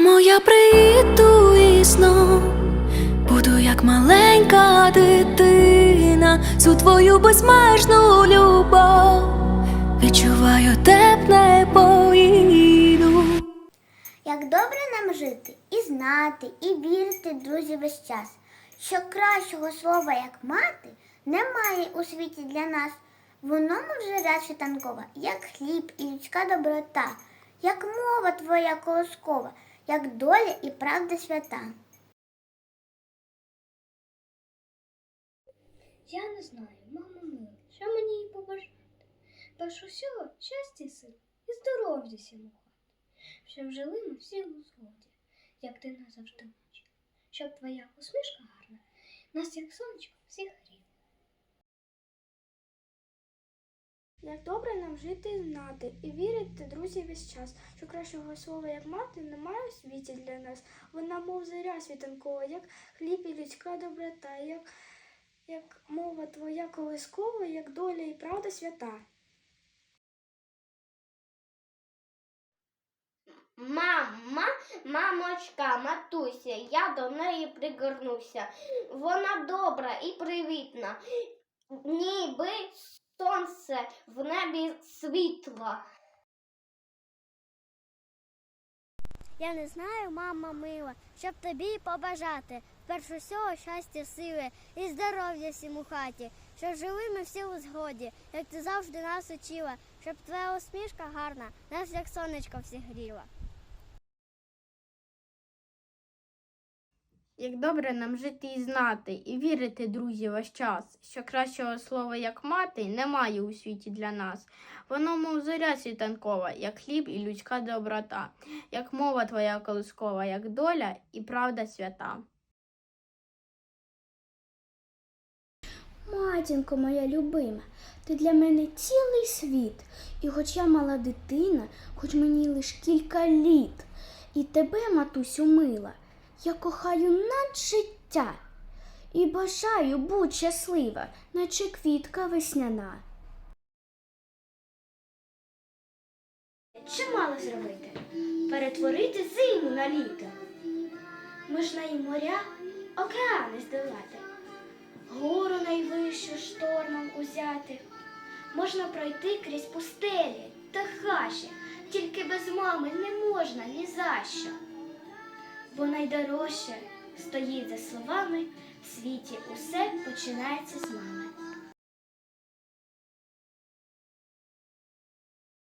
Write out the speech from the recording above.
Мамо, я приїду і знов буду як маленька дитина, всю твою безмежну любов. Відчуваю тепле поїду. Як добре нам жити і знати, і вірити, друзі, весь час, що кращого слова, як мати, немає у світі для нас. Воно вже ряд світанкова, як хліб і людська доброта, як мова твоя колоскова, як доля і правда свята. Я не знаю, мама мила, що мені їй побажати. Перш усього щастя, сил і здоров'я всім у хаті, щоб жили ми всі у згоді, як ти назавжди бачила, щоб твоя усмішка гарна, нас, як сонечко, всіх Як добре нам жити і знати, і вірити, друзі, весь час, що кращого слова, як мати, немає у світі для нас. Вона, мов заря світанкова, як хліб і людська доброта, як, як мова твоя колискова, як доля і правда свята. Мама, мамочка, матуся, я до неї пригорнуся. Вона добра і привітна, ніби сонце в небі світла. Я не знаю, мама мила, щоб тобі побажати. Перш усього щастя, сили і здоров'я всім у хаті, щоб жили ми всі у згоді, як ти завжди нас учила, щоб твоя усмішка гарна, нас як сонечко всіх гріла. Як добре нам жити і знати, і вірити, друзі, весь час, що кращого слова, як мати, немає у світі для нас. Воно, мов зоря світанкова, як хліб і людська доброта, як мова твоя колискова, як доля і правда свята. Матінко моя любима, ти для мене цілий світ, і хоч я мала дитина, хоч мені лиш кілька літ, і тебе, матусю, мила, я кохаю над життя і бажаю будь щаслива, наче квітка весняна. Що мало зробити? Перетворити зиму на літо. Можна і моря, океани здолати, гору найвищу штормом узяти. Можна пройти крізь пустелі та хащі, тільки без мами не можна ні за що. Бо найдорожче стоїть за словами в світі усе починається з мами.